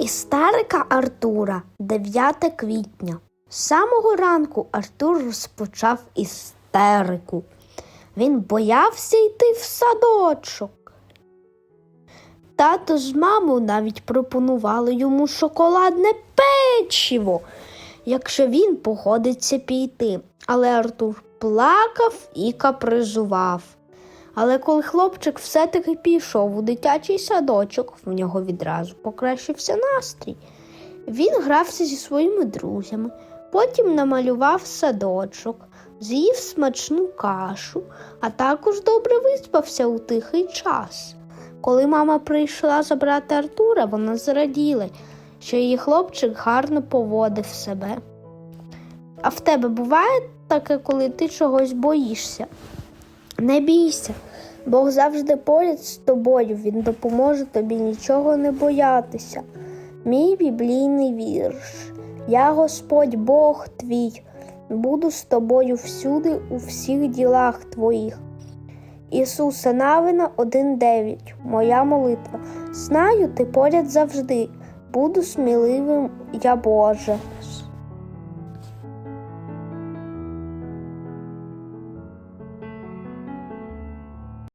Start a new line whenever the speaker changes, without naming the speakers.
Істерика Артура 9 квітня. З самого ранку Артур розпочав істерику. Він боявся йти в садочок. Тато з мамою навіть пропонували йому шоколадне печиво, якщо він погодиться піти. Але Артур плакав і капризував. Але коли хлопчик все-таки пішов у дитячий садочок, в нього відразу покращився настрій. Він грався зі своїми друзями, потім намалював садочок, з'їв смачну кашу, а також добре виспався у тихий час. Коли мама прийшла забрати Артура, вона зраділа, що її хлопчик гарно поводив себе. А в тебе буває таке, коли ти чогось боїшся? Не бійся, Бог завжди поряд з тобою, Він допоможе тобі нічого не боятися. Мій біблійний вірш. Я Господь Бог твій, буду з тобою всюди у всіх ділах твоїх. Ісуса Навина 1.9. Моя молитва. Знаю, ти поряд завжди. Буду сміливим, я Боже.